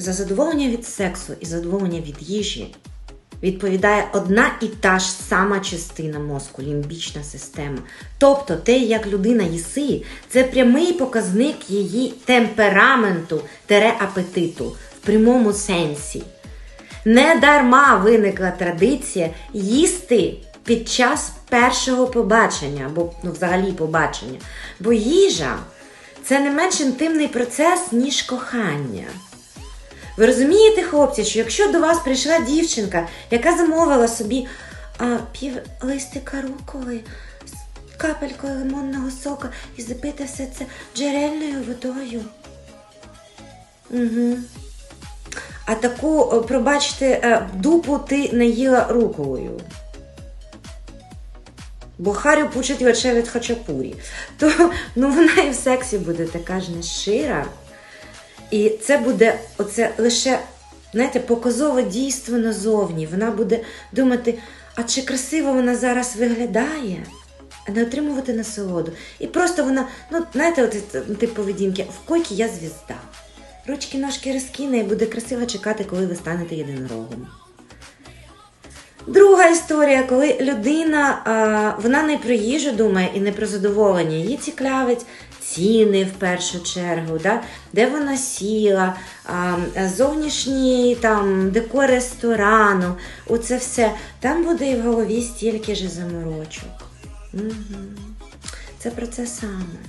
За задоволення від сексу і задоволення від їжі відповідає одна і та ж сама частина мозку, лімбічна система. Тобто те, як людина їси, це прямий показник її темпераменту тере апетиту в прямому сенсі. Не дарма виникла традиція їсти під час першого побачення, або ну, взагалі побачення. Бо їжа це не менш інтимний процес, ніж кохання. Ви розумієте, хлопці, що якщо до вас прийшла дівчинка, яка замовила собі а, пів листика руколи капелькою лимонного сока і запити все це джерельною водою. Угу. А таку, е, пробачте, е, дупу ти не їла руколою. Бо Харю пучить оче від хачапурі. То ну, вона і в сексі буде така ж нещира. І це буде оце лише, знаєте, показове дійство назовні. Вона буде думати, а чи красиво вона зараз виглядає, а не отримувати насолоду. І просто вона, ну, знаєте, от, тип поведінки, в койки я звізда. Ручки, ножки розкине і буде красиво чекати, коли ви станете єдинорогом. Друга історія, коли людина вона не про їжу думає і не про задоволення. Її цікавить ціни в першу чергу, да? де вона сіла, а, зовнішній там, декор ресторану, оце все. Там буде і в голові стільки ж заморочок. Угу. Це про це саме.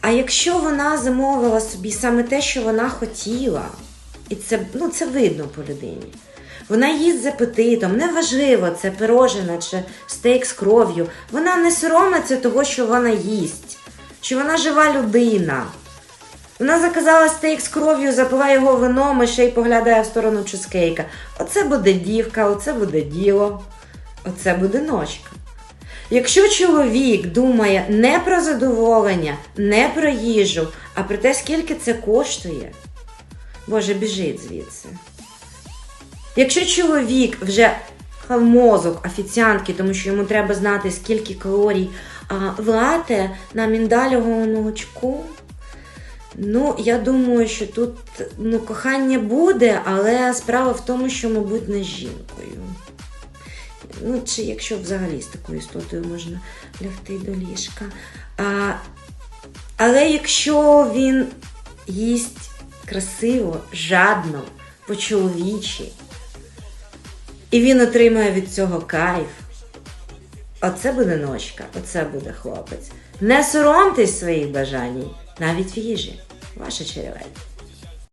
А якщо вона замовила собі саме те, що вона хотіла, і це, ну, це видно по людині. Вона їсть з апетитом, неважливо, це пирожина чи стейк з кров'ю. Вона не соромиться того, що вона їсть, що вона жива людина. Вона заказала стейк з кров'ю, запиває його вином і ще й поглядає в сторону чизкейка. Оце буде дівка, оце буде діло, оце буде ночка. Якщо чоловік думає не про задоволення, не про їжу, а про те, скільки це коштує, Боже, біжить звідси. Якщо чоловік вже в мозок офіціантки, тому що йому треба знати, скільки калорій а, влате на міндалевому молочку, ну, я думаю, що тут ну, кохання буде, але справа в тому, що, мабуть, не з жінкою. Ну, чи якщо взагалі з такою істотою можна лягти до ліжка. А, але якщо він їсть красиво, жадно, по-чоловічі, і він отримує від цього кайф, оце буде ночка, оце буде хлопець. Не соромтесь своїх бажань, навіть в їжі. Ваша черевель.